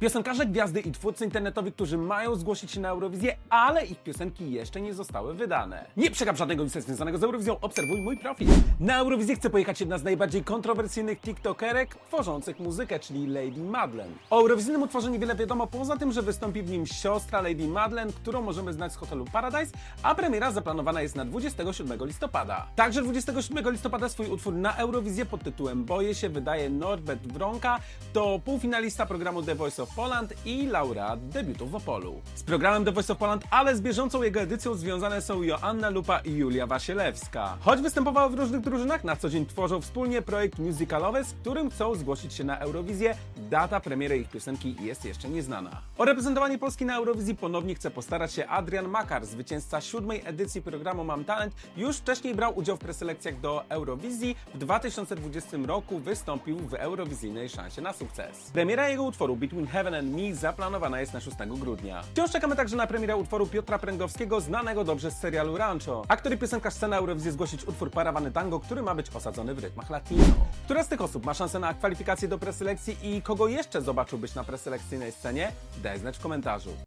Piosenkarze, gwiazdy i twórcy internetowi, którzy mają zgłosić się na Eurowizję, ale ich piosenki jeszcze nie zostały wydane. Nie przegap żadnego newsa związanego z Eurowizją, obserwuj mój profil. Na Eurowizję chce pojechać jedna z najbardziej kontrowersyjnych tiktokerek tworzących muzykę, czyli Lady Madeleine. O eurowizyjnym utworze niewiele wiadomo, poza tym, że wystąpi w nim siostra Lady Madeleine, którą możemy znać z hotelu Paradise, a premiera zaplanowana jest na 27 listopada. Także 27 listopada swój utwór na Eurowizję pod tytułem Boję się wydaje Norbert Wronka, to półfinalista programu The Voice of Poland i laureat debiutu w Opolu. Z programem The Voice of Poland, ale z bieżącą jego edycją związane są Joanna Lupa i Julia Wasielewska. Choć występowały w różnych drużynach, na co dzień tworzą wspólnie projekt musicalowy, z którym chcą zgłosić się na Eurowizję. Data premiery ich piosenki jest jeszcze nieznana. O reprezentowanie Polski na Eurowizji ponownie chce postarać się Adrian Makar, zwycięzca siódmej edycji programu Mam Talent. Już wcześniej brał udział w preselekcjach do Eurowizji. W 2020 roku wystąpił w Eurowizyjnej szansie na sukces. Premiera jego utworu Between Heaven and Me zaplanowana jest na 6 grudnia. Wciąż czekamy także na premierę utworu Piotra Pręgowskiego, znanego dobrze z serialu Rancho. Aktor i piosenkarz chce na Eurowizję zgłosić utwór Parawany Tango, który ma być osadzony w rytmach latino. Która z tych osób ma szansę na kwalifikację do preselekcji i kogo jeszcze zobaczyłbyś na preselekcyjnej scenie? Daj znać w komentarzu.